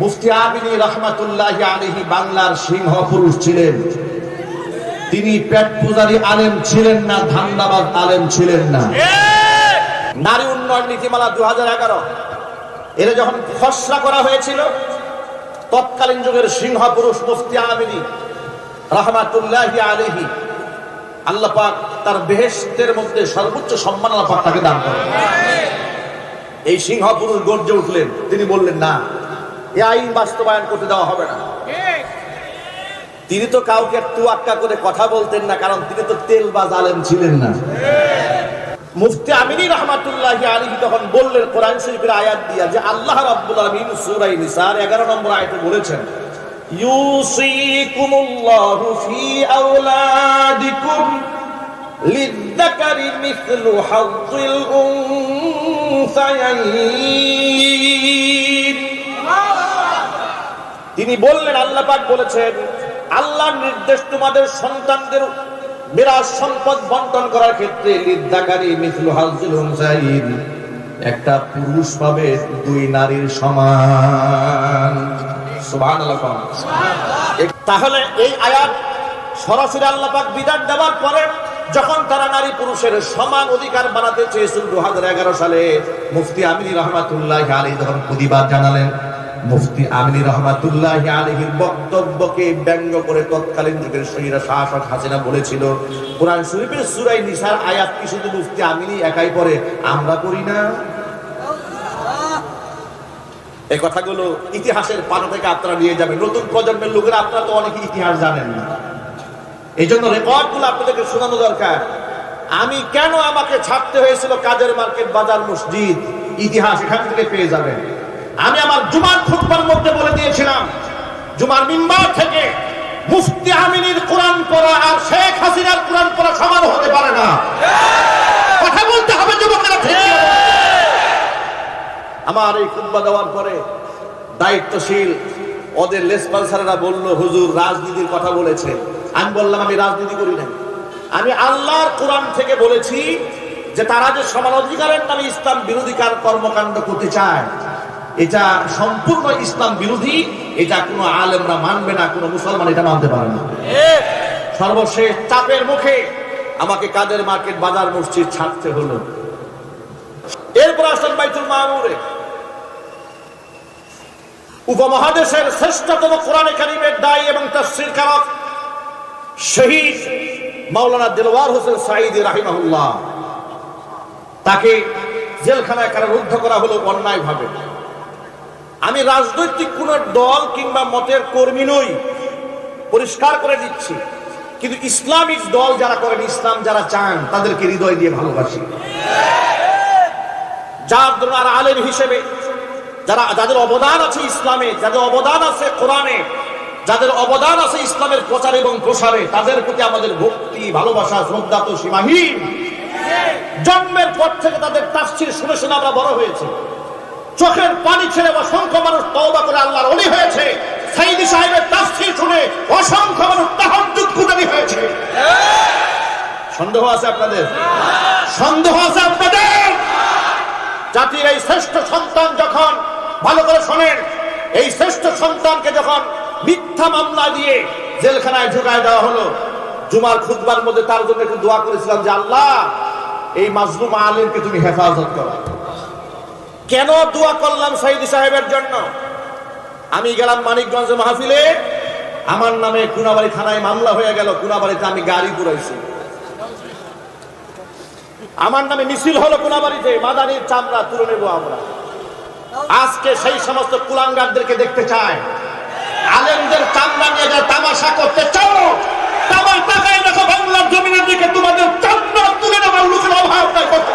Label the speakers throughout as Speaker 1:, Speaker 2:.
Speaker 1: মুফতি আবিনী রহমাতুল্লাহ আলহী বাংলার সিংহ পুরুষ ছিলেন। তিনি পেট পূজারী আলেম ছিলেন না ধান্দাবাদ আলেম ছিলেন না। নারী উন্নয়ন নীতিমালা দু হাজার এগারো। এর যখন খসড়া করা হয়েছিল, তৎকালীন যুগের সিংহ পুরুষ মুফতি আমিনী রহমাতুল্লাহ আলহী আল্লাহ তার বেহেস্তের মধ্যে সর্বোচ্চ সম্মান আল্লাহ তাকে দান করেন। এই সিংহ পুরুষ গর্জে উঠলেন। তিনি বললেন, না এই আইন বাস্তবায়ন করতে দেওয়া হবে না। তিনি তো কাউকে তুয়াক্কা করে কথা বলতেন না, কারণ তিনি তো তেল বা জালেম ছিলেন না। মুফতি আমিনী রহমাতুল্লাহ আলী তখন বললেন, কোরআন শরীফের আয়াত দিয়া যে আল্লাহ রাব্বুল আলামিন সূরা নিসার 11 নম্বর আয়াতে বলেছেন, ইউসিকুমুল্লাহু ফি আওলাদিকুম লিযযাকারি মিথলু হাযযিল উনসায়াইন। তিনি বললেন আল্লাহ পাক বলেছেন আল্লাহর নির্দেশ তোমাদের সন্তানদের বিরাট সম্পদ বন্টন করার ক্ষেত্রে লিদ্দাকারী মিথলু হাজুল হুমসাইন একটা পুরুষ পাবে দুই নারীর সমান। তাহলে এই আয়াত সরাসরি আল্লাহ পাক বিধান দেওয়ার পরে যখন তারা নারী পুরুষের সমান অধিকার বানাতে চেয়েছিল দু হাজার এগারো সালে মুফতি আমিনী রহমাতুল্লাহ আলী তখন প্রতিবাদ জানালেন। মুফতি আমিনী রহমাতুল্লাহ আলীর বক্তব্যকে ব্যঙ্গ করে তৎকালীন যুগের শহীরা শাসক হাসিনা বলেছিল, কোরআন শরীফের সুরাই নিসার আয়াত কি শুধু মুফতি আমিনী একাই পড়ে? আমরা করি না। এই কথাগুলো ইতিহাসের পাতা থেকে আপনারা নিয়ে যাবেন। নতুন প্রজন্মের লোকেরা আপনারা তো অনেক ইতিহাস জানেন না। এই জন্য রেকর্ডগুলো আপনাদেরকে শোনানো দরকার। আমি কেন আমাকে ছাড়তে হয়েছিল কাজের মার্কেট বাজার মসজিদ? ইতিহাস এখান থেকে পেয়ে যাবেন। আমি আমার জুমার খুতবার মধ্যে বলে দিয়েছিলাম, জুমার মিম্বার থেকে মুফতি আমিনীর কোরআন পড়া আর শেখ হাসিনার কোরআন পড়া সমান হতে পারে না। কথা বলতে হবে যুবকেরা আমার এই খুতবা দেওয়ার পরে দায়িত্বশীল ওদের লেসপালসারেরা বলল, হুজুর, রাজনীতির কথা বলেছে। আমি বললাম, আমি রাজনীতি করি না আমি আল্লাহর কোরআন থেকে বলেছি যে তারা যে সমান অধিকারের নামে ইসলাম বিরোধী কার কর্মকাণ্ড করতে চায় এটা সম্পূর্ণ ইসলাম বিরোধী, এটা কোনো আলেমরা মানবে না, কোনো মুসলমান এটা মানতে পারে না। সর্বশেষ চাপের মুখে আমাকে কাদের মার্কেট বাজার মসজিদ ছাড়তে হলো? এরপর আসলেন বাইতুল মামুরে। উপমহাদেশের শ্রেষ্ঠতম কোরআনে কারিমের দায়ী এবং তাফসীর কারক শহীদ মাওলানা দিলওয়ার হোসেন সাঈদী রাহিমাহুল্লাহ। তাকে জেলখানায় কারারুদ্ধ করা হলো অন্যায় ভাবে আমি রাজনৈতিক কোন দল কিংবা মতের কর্মী নই। পরিষ্কার করে দিচ্ছি। কিন্তু ইসলামিক দল যারা করেন, ইসলাম যারা চান, তাদেরকে হৃদয় দিয়ে ভালোবাসি। যার আর আলেম হিসেবে, যারা, যাদের অবদান আছে ইসলামে, যাদের অবদান আছে কোরআনে, যাদের অবদান আছে ইসলামের প্রচার এবং প্রসারে, তাদের প্রতি আমাদের ভক্তি, ভালোবাসা, শ্রদ্ধা তো সীমাহীন। জন্মের পর থেকে তাদের তাফসির শুনে শুনে আমরা বড় হয়েছে। চোখের পানি ছেড়ে অসংখ্য মানুষ তওবা করে আল্লাহর অলি হয়েছে। সাইদি সাহেবের তাফসির শুনে অসংখ্য মানুষ তাহাজ্জুদ কুদানি হয়েছে। সন্দেহ আছে আপনাদের? সন্দেহ আছে আপনাদের? জাতির এই শ্রেষ্ঠ সন্তান যখন ভালো করে শোনেন, এই শ্রেষ্ঠ সন্তানকে যখন মিথ্যা মামলা দিয়ে জেলখানায় ঢুকায় দেওয়া হলো, জুমার খুতবার মধ্যে তার জন্য একটু দোয়া করেছিলাম যে, আল্লাহ, এই মাজলুম আলিমকে তুমি হেফাজত করো। কেন দোয়া করলাম সাইদি সাহেবের জন্য? আমি গেলাম মানিকগঞ্জ মাহফিলে। আমার নামে কুনাবাড়ি থানায় মামলা হয়ে গেল। কুনাবাড়িতে আমি গাড়ি পুরাইছি আমার নামে মিছিল হলো কোনাবাড়িতে মাদানির চামড়া তুলে নেব আমরা। আজকে সেই সমস্ত কুলাঙ্গারদেরকে দেখতে চায় আলেমদের চামড়া নিয়ে যা তামাশা করতে চাও। তামার টাকায় দেখো বাংলার জমিনের দিকে। তোমাদের চামড়া তুলে নেবার লোকের অভাব নাই কথা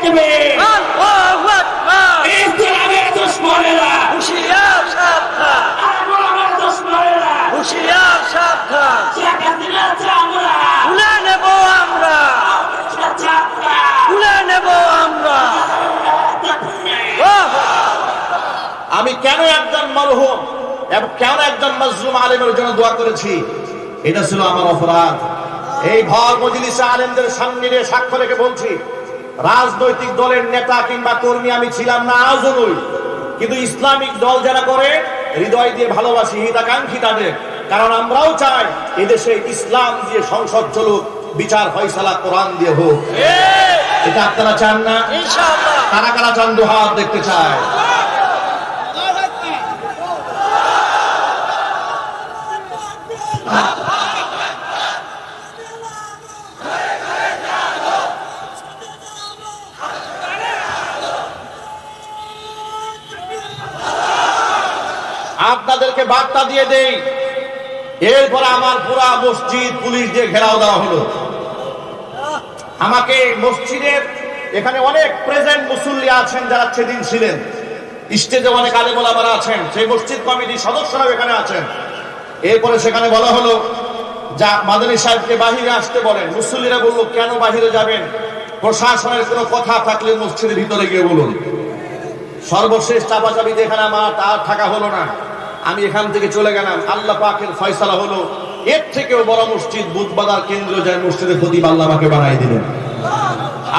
Speaker 1: বলতে হবে।
Speaker 2: আল্লাহু আকবার।
Speaker 3: ইসলামের দুশ্মনেরা।
Speaker 2: হুশিয়ার সাবধান।
Speaker 3: আন্দোলনের দুশ্মনেরা।
Speaker 2: হুশিয়ার সাবধান।
Speaker 3: চাকাতিরা
Speaker 2: তুলে নেব আমরা। তুলে নেব আমরা!
Speaker 1: আমি কেন একজন মরহুম এবং কেন একজন মজলুম আলেমের জন্য দোয়া করেছি? এটা ছিল আমার অপরাধ। এই ভর মজলিসে আলেমদের সামনে নিয়ে সাক্ষ্য রেখে বলছি রাজনৈতিক দলের নেতা কিংবা কর্মী আমি ছিলাম না আজও নই। কিন্তু ইসলামিক দল যারা করে হৃদয় দিয়ে ভালোবাসি হিতাকাঙ্ক্ষী তাদের। কারণ আমরাও চাই এদেশে ইসলাম দিয়ে সংসদ চলুক বিচার ফয়সালা কোরআন দিয়ে হোক। এটা আপনারা চান না?
Speaker 2: তারা
Speaker 1: কারা কারা চান দুহাত দেখতে চায়? আপনাদেরকে বার্তা দিয়ে দেই। এরপরে আমার পুরা মসজিদ পুলিশ দিয়ে ঘেরাও দেওয়া হলো। আমাকে মসজিদের এখানে অনেক প্রেজেন্ট মুসল্লি আছেন যারা সেদিন ছিলেন। স্টেজে অনেক আলেমোলামারা আছেন। সেই মসজিদ কমিটির সদস্যরাও এখানে আছেন। এরপরে সেখানে বলা হলো, যা মাদানী সাহেবকে বাহিরে আসতে বলেন। মুসল্লিরা বলল, কেন বাহিরে যাবেন? প্রশাসনের কোনো কথা থাকলে মসজিদের ভিতরে গিয়ে বলুন। সর্বশেষ চাপাচাপিতে এখানে আমার আর থাকা হলো না। আমি এখান থেকে চলে গেলাম। আল্লাহ পাকের ফয়সালা হলো, এর থেকেও বড় মসজিদ বুধবাজার কেন্দ্র যায় মসজিদের প্রতি আল্লাহ আমাকে বানাই দিলেন।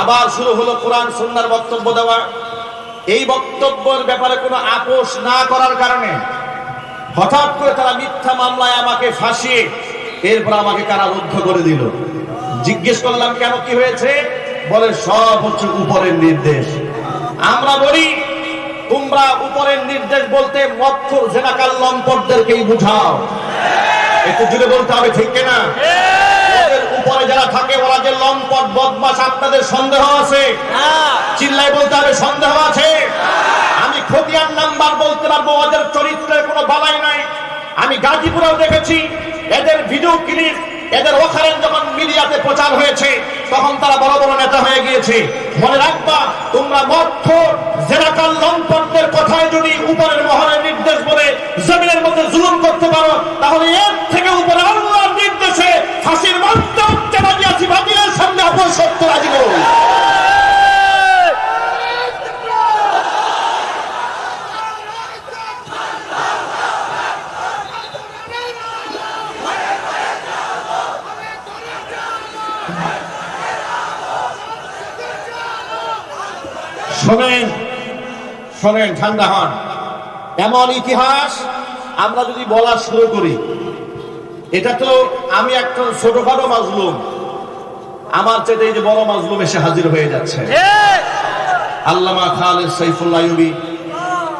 Speaker 1: আবার শুরু হলো কোরআন সুন্নার বক্তব্য দেওয়া। এই বক্তব্যের ব্যাপারে কোনো আপোষ না করার কারণে হঠাৎ করে তারা মিথ্যা মামলায় আমাকে ফাঁসিয়ে এরপর আমাকে কারারুদ্ধ করে দিল। জিজ্ঞেস করলাম, কেন কি হয়েছে? বলে, সব হচ্ছে উপরের নির্দেশ। আমরা বলি তোমরা উপরের নির্দেশ বলতে মত্থ জেনাকাল লম্পটদেরকেই বুঝাও। একটু জুড়ে বলতে হবে ঠিক কিনা? উপরে যারা থাকে ওরা যে লম্পট বদমাস আপনাদের সন্দেহ আছে?
Speaker 2: হ্যাঁ।
Speaker 1: চিল্লাই বলতে হবে সন্দেহ আছে? আমি খতিয়ান নাম্বার বলতে পারব ওদের চরিত্রের কোনো বালাই নাই। আমি গাজীপুরেও দেখেছি এদের ভিডিও ক্লিপ এদের ওখানে যখন মিডিয়াতে প্রচার হয়েছে, তখন তারা বড় বড় নেতা হয়ে গিয়েছে। মনে রাখবা, তোমরা মর্থ জেরাকাল লম্পটদের কথায় যদি উপরের মহলের নির্দেশ বলে জমিনের মধ্যে জুলুম করতে পারো, তাহলে এর থেকে উপরে আল্লাহর নির্দেশে ফাঁসির মঞ্চে উঠতে রাজি আছি বাতিলের সামনে অপর সত্য রাজি করুন শোনেন শোনেন, ঠান্ডা হন। এমন ইতিহাস আমরা যদি বলা শুরু করি, এটা তো আমি একটা ছোটখাটো মাজলুম। আমার চেয়ে এই যে বড় মাজলুম এসে হাজির হয়ে যাচ্ছে। আল্লামা খালেদ সাইফুল্লাহ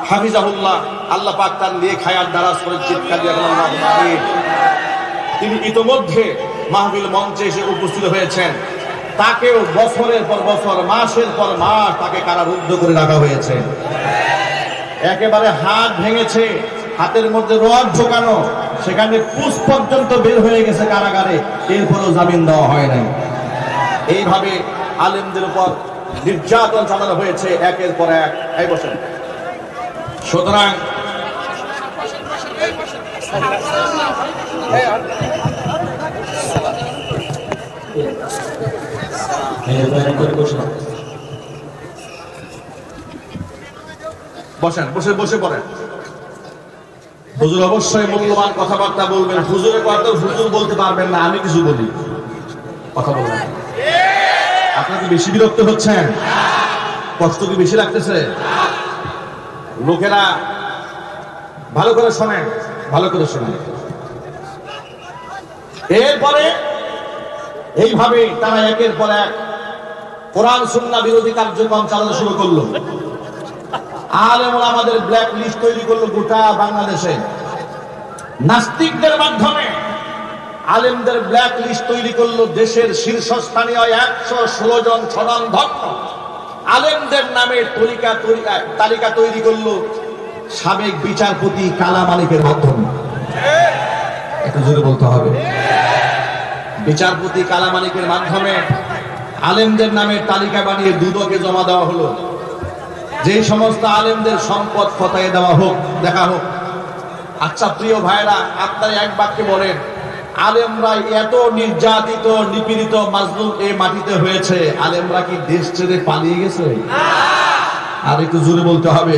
Speaker 1: হাফিজাহুল্লাহ, আল্লাহ পাক তার নিয়ে খায়ার দ্বারা করে চিৎকার তিনি ইতোমধ্যে মাহবিল মঞ্চে এসে উপস্থিত হয়েছেন। তাকেও বছরের পর বছর, মাসের পর মাস তাকে কারারুদ্ধ করে রাখা হয়েছে। একেবারে হাত ভেঙেছে, হাতের মধ্যে রড ঢোকানো, সেখানে পুষ পর্যন্ত বের হয়ে গেছে কারাগারে, এরপরও জামিন দেওয়া হয় নাই। এইভাবে আলেমদের উপর নির্যাতন চালানো হয়েছে একের পর এক। এই বসেন। সুতরাং হুজুর অবশ্যই মূল্যবান কথাবার্তা বলবেন। হুজুরের কথা হুজুর বলতে পারবেন না, আমি কিছু বলি। কথা বলবেন আপনার কি বেশি বিরক্ত হচ্ছেন? কষ্ট কি বেশি লাগতেছে? লোকেরা ভালো করে শোনেন, ভালো করে শোনেন। এরপরে এইভাবে তারা একের পর এক কোরআন সুন্না বিরোধী কার্যক্রম চালানো শুরু করল। আলেম আমাদের ব্ল্যাক লিস্ট তৈরি করল গোটা বাংলাদেশে। নাস্তিকদের মাধ্যমে আলেমদের ব্ল্যাক লিস্ট তৈরি করল দেশের শীর্ষস্থানীয় একশো ষোলো জন স্বনামধন্য আলেমদের নামে তলিকা তরিকা- তালিকা তৈরি করল সাবেক বিচারপতি কালা মালিকের মাধ্যমে। একটু জোরে বলতে হবে। বিচারপতি কালা মালিকের মাধ্যমে আলেমদের নামে তালিকা বানিয়ে দুদকে জমা দেওয়া হলো। যে সমস্ত আলেমদের সম্পদ ফতায় দেওয়া হোক, দেখা হোক। আচ্ছা প্রিয় ভাইরা আপনারা এক বাক্যে বলেন আলেমরা এত নির্যাতিত, নিপীড়িত, মাজলুম এই মাটিতে হয়েছে। আলেমরা কি দেশ ছেড়ে পালিয়ে গেছে? আর একটু জোরে বলতে হবে।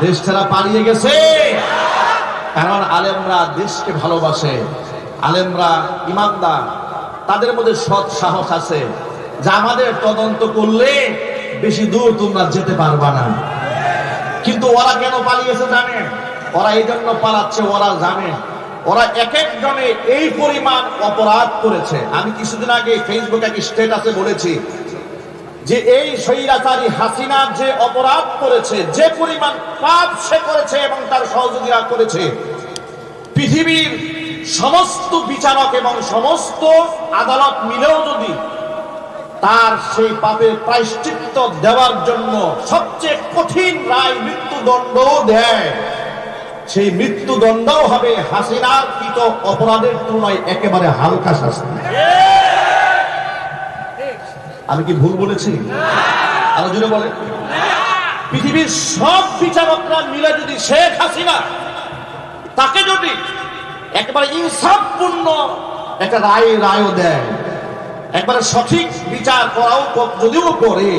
Speaker 1: দেশ ছাড়া পালিয়ে গেছে। কারণ আলেমরা দেশকে ভালোবাসে। আলেমরা ইমানদার। তাদের মধ্যে সৎ সাহস আছে। আমাদের তদন্ত করলে বেশি দূর তোমরা যেতে পারবা না। কিন্তু ওরা কেন পালিয়েছে জানে? ওরা এই জন্য পালাচ্ছে, ওরা জানে। ওরা এক একজনে এই পরিমাণ অপরাধ করেছে। আমি কিছুদিন আগে ফেসবুকে এক স্টেটাসে বলেছি যে এই স্বৈরাচারী হাসিনা যে অপরাধ করেছে, যে পরিমাণ পাপ সে করেছে এবং তার সহযোগীরা করেছে, পৃথিবীর সমস্ত বিচারক এবং সমস্ত আদালত মিলেও যদি তার সেই পাপের প্রায়শ্চিত্ত দেওয়ার জন্য সবচেয়ে কঠিন রায় মৃত্যুদণ্ডও দেয়। সেই মৃত্যুদণ্ডও হবে হাসিনার কৃত অপরাধের তুলনায় একেবারে হালকা শাস্তি। আমি কি ভুল বলেছি? আরও জুড়ে বলে পৃথিবীর সব বিচারকরা মিলে যদি শেখ হাসিনা তাকে যদি একেবারে ইনসাফপূর্ণ একটা রায়, রায়ও দেয় একবারে সঠিক বিচার করাও যদিও করে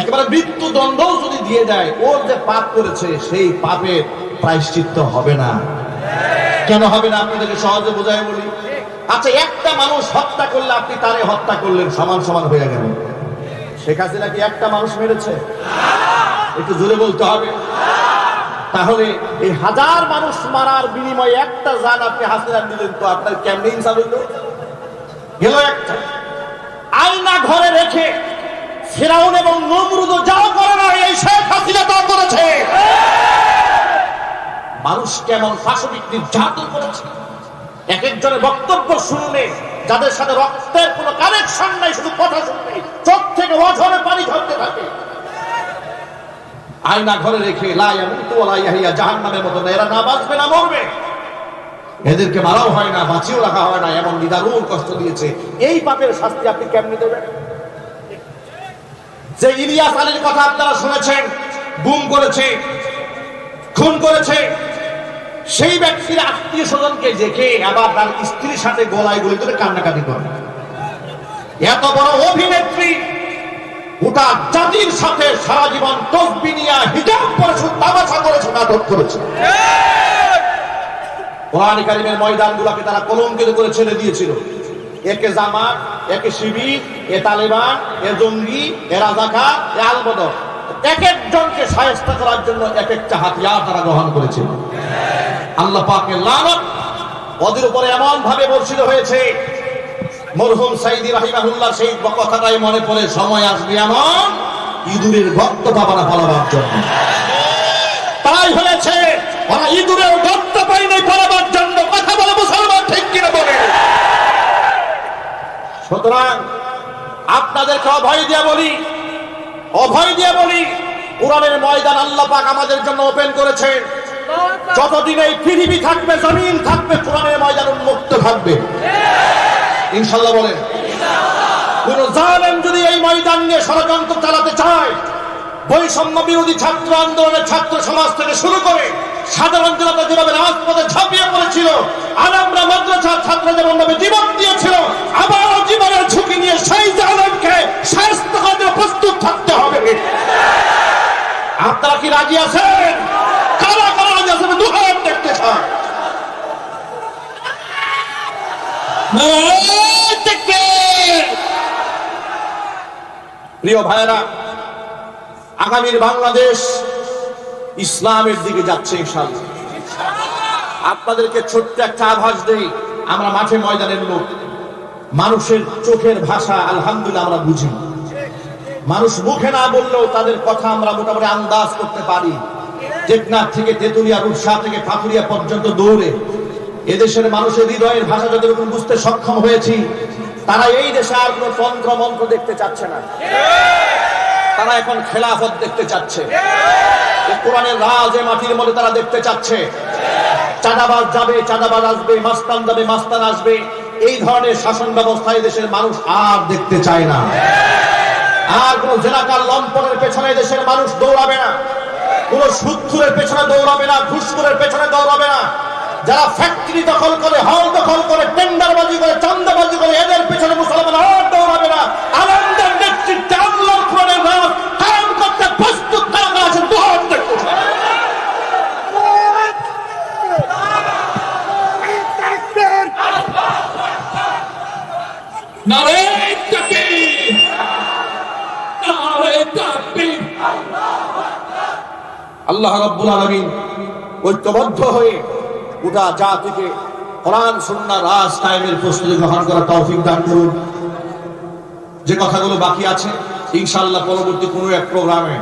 Speaker 1: একেবারে মৃত্যুদণ্ডও যদি দিয়ে দেয়, ওর যে পাপ করেছে, সেই পাপের প্রায়শ্চিত্ত হবে না। কেন হবে না, আপনাদেরকে সহজে বোঝায় বলি। আচ্ছা একটা মানুষ হত্যা করলে আপনি তারে হত্যা করলেন, সমান সমান হয়ে গেল শেখ হাসিনা কি একটা মানুষ মেরেছে? একটু জোরে বলতে হবে। তাহলে এই হাজার মানুষ মারার বিনিময়ে একটা জান আপনি হাসিনা দিলেন, তো আপনার কেমনি ইনসাফ হইল? গেল একটা। আয়না ঘরে রেখে ফেরাউন এবং নমরুদ যা করে না এই শেখ হাসিনা তা করেছে। মানুষ কেমন পাশবিক নির্যাতন করেছে। এক একজনের বক্তব্য শুনলে যাদের সাথে রক্তের কোনো কানেকশন নাই, শুধু কথা শুনলে চোখ থেকে অঝরে পানি ঝরতে থাকে। আয়না ঘরে রেখে লাইয়া মুতু লাইয়া জাহান নামের মতো এরা না বাঁচবে না মরবে। এদেরকে মারাও হয় না, বাঁচিয়েও রাখা হয় না এমন নিদারুণ কষ্ট দিয়েছে। এই পাপের শাস্তি আপনি কেমনি দেবেন? যে ইলিয়াস আলীর কথা আপনারা শুনেছেন, গুম করেছে, খুন করেছে, সেই ব্যক্তির আত্মীয় স্বজনকে দেখে আবার তার স্ত্রীর সাথে গলায় গলি ধরে কান্নাকাটি করে। এত বড় অভিনেত্রী গোটা জাতির সাথে সারা জীবন তসবি নিয়ে হিজাব করেছে তামাশা করেছে, নাটক করেছে। কোরআন কারিমের ময়দানগুলোকে তারা কলঙ্কিত করে ছেড়ে দিয়েছিল। একে জামাত, একে শিবির, এ তালেবান, এ জঙ্গি, এ রাজাকার, এ আলবদর। এক একজনকে করার জন্য এক একটা হাতিয়ার তারা গ্রহণ করেছিল আল্লাহ লানত ওদের উপরে এমন ভাবে বর্ষিত হয়েছে। মরহুম সাইদি রাহিমাহুল্লাহ সেই কথাটাই মনে পড়ে, সময় আসবে এমন ইঁদুরের গর্ত পাবানা ফলাবার জন্য। তাই হয়েছে, ওরা ইঁদুরের গর্ত পাই ফলাবার জন্য কথা বলে মুসলমান ঠিক কিনা বলে সুতরাং আপনাদেরকে অভয় দিয়ে বলি, অভয় দিয়ে বলি, কোরআনের ময়দান আল্লাহ পাক আমাদের জন্য ওপেন করেছে। যতদিন এই পৃথিবী থাকবে, জমিন থাকবে, কোরআনের ময়দান উন্মুক্ত থাকবে। ইনশাল্লাহ বলেন। কোন জালেম যদি এই ময়দান নিয়ে ষড়যন্ত্র চালাতে চায়, বৈষম্য বিরোধী ছাত্র আন্দোলনের ছাত্র সমাজ থেকে শুরু করে সাধারণ জনতা যেভাবে রাজপথে ঝাঁপিয়ে পড়েছিল আর আমরা মাদ্রাসার ছাত্র যেমন ভাবে জীবন দিয়েছিল আবারও জীবনের ঝুঁকি নিয়ে সেই জালেমকে স্বাস্থ্য কাজে প্রস্তুত থাকতে হবে আপনারা কি রাজি চান প্রিয় ভাইরা আগামীর বাংলাদেশ ইসলামের দিকে যাচ্ছে আপনাদেরকে ছোট্ট একটা আভাস দেই, আমরা মাঠে ময়দানের লোক। মানুষের চোখের ভাষা আলহামদুলিল্লাহ আমরা বুঝি মানুষ মুখে না বললেও তাদের কথা আমরা মোটামুটি আন্দাজ করতে পারি। টেকনাফ থেকে, তেতুলিয়া, রূপসা থেকে, পাথুরিয়া পর্যন্ত দৌড়ে। এদেশের মানুষের হৃদয়ের ভাষা যতটুকু বুঝতে সক্ষম হয়েছি, তারা এই দেশে আর কোনো তন্ত্র মন্ত্র দেখতে চাচ্ছে না। তারা এখন খেলাফত দেখতে চাচ্ছে। কোরআনের রাজ এ মাটির মধ্যে তারা দেখতে চাচ্ছে। চাঁদাবাজ যাবে, চাঁদাবাজ আসবে, মাস্তান যাবে, মাস্তান আসবে। এই ধরনের শাসন ব্যবস্থা দেশের মানুষ আর দেখতে চায় না। আর কোন জেলাকার লম্পনের পেছনে দেশের মানুষ দৌড়াবে না। কোন সুৎখুরের পেছনে দৌড়াবে না, ঘুষখুরের পেছনে দৌড়াবে না। যারা ফ্যাক্টরি দখল করে হল দখল করে, টেন্ডারবাজি করে চান্দাবাজি করে, এদের পেছনে মুসলমান আর দৌড়াবে না। আনন্দের নেতৃত্বে আল্লাহ কোরআনের রাজ কায়েম করতে প্রস্তুত তারা আছে দেখতে আল্লাহ রাব্বুল আলামিন ঐক্যবদ্ধ হয়ে গোটা জাতিকে কোরআন, সুন্নাহ, রাজ, কায়েমের প্রস্তুতি গ্রহণ করার তৌফিক দান করুন। যে কথাগুলো বাকি আছে, ইনশাআল্লাহ পরবর্তী কোনো এক প্রোগ্রামে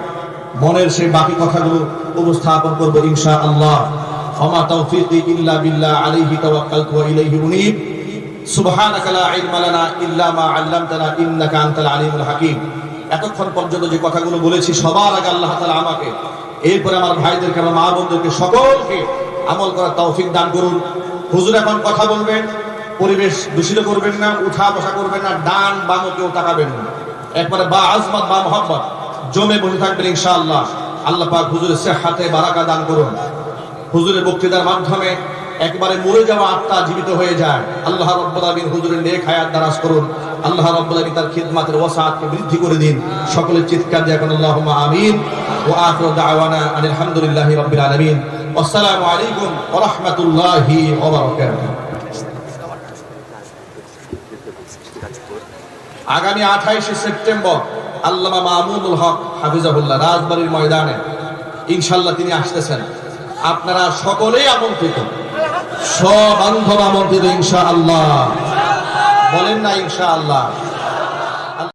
Speaker 1: মনের সেই বাকি কথাগুলো উপস্থাপন করব ইনশাআল্লাহ। ওমা তৌফিকি ইল্লা বিল্লাহ, আলাইহি তাওয়াক্কালতু ওয়া ইলাইহি উনীব। সুবহানাকা লা ইলমা লানা ইল্লা মা 'আল্লামতানা ইন্নাকা আনতাল আলিমুল হাকিম। এতক্ষণ পর্যন্ত যে কথাগুলো বলেছি, সবার আগে আল্লাহ তাআলা আমাকে এরপরে আমার ভাইদেরকে আমার মা বন্ধুকে সকলকে আমল করার তৌফিক দান করুন। হুজুর এখন কথা বলবেন, পরিবেশ দূষিত করবেন না, উঠা বসা করবেন না, ডান বামও কেউ তাকাবেন না। একবারে বা আজমত, বা মোহাম্মত জমে বসে থাকবেন ইনশাআল্লাহ। আল্লাহ পাক হুজুরের সেহাতে বারাকা দান করুন। হুজুরের বক্তৃতার মাধ্যমে একবারে মরে যাওয়া আত্মা জীবিত হয়ে যায়। আল্লাহ রব্বুল হুজুরের নেক হায়াত দারাজ করুন। আল্লাহ রব্বুল তার খিদমাতের ওয়াসাতকে বৃদ্ধি করে দিন। সকলের চিৎকার দিয়ে এখন আল্লাহুম্মা আমিন। ওয়া আখিরু দাওয়ানা আনিল হামদুলিল্লাহি রাব্বিল আলামিন। আসসালামু আলাইকুম ওয়া রাহমাতুল্লাহি ওয়া বারাকাতুহু। আগামী আঠাইশে সেপ্টেম্বর আল্লামা মাহমুদুল হক হাফিজাহুল্লাহ রাজবাড়ির ময়দানে। ইনশাল্লাহ তিনি আসতেছেন। আপনারা সকলেই আমন্ত্রিত। সব আমন্ত্রিত ইনশা আল্লাহ বলেন না ইনশা আল্লাহ